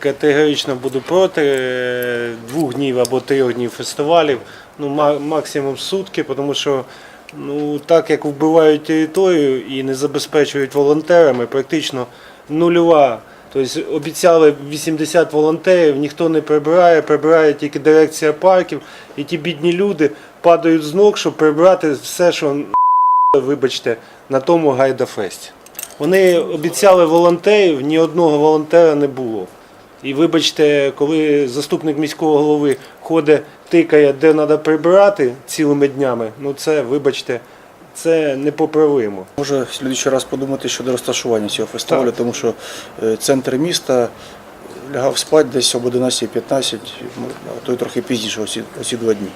категорично буду проти е, двох днів або трьох днів фестивалів, ну максимум сутки, тому що ну, так як вбивають територію і не забезпечують волонтерами, практично нульова. Тобто обіцяли 80 волонтерів, ніхто не прибирає, прибирає тільки дирекція парків, і ті бідні люди падають з ног, щоб прибрати все, що вибачте, на тому гайдафесті. Вони обіцяли волонтерів, ні одного волонтера не було. І вибачте, коли заступник міського голови ходить, тикає, де треба прибирати цілими днями, ну це, вибачте, це непоправимо. Може, в слідчий раз подумати щодо розташування цього фестивалю, Так. тому що е, центр міста лягав спати десь об 11.15, ну, а то й трохи пізніше оці, оці два дні.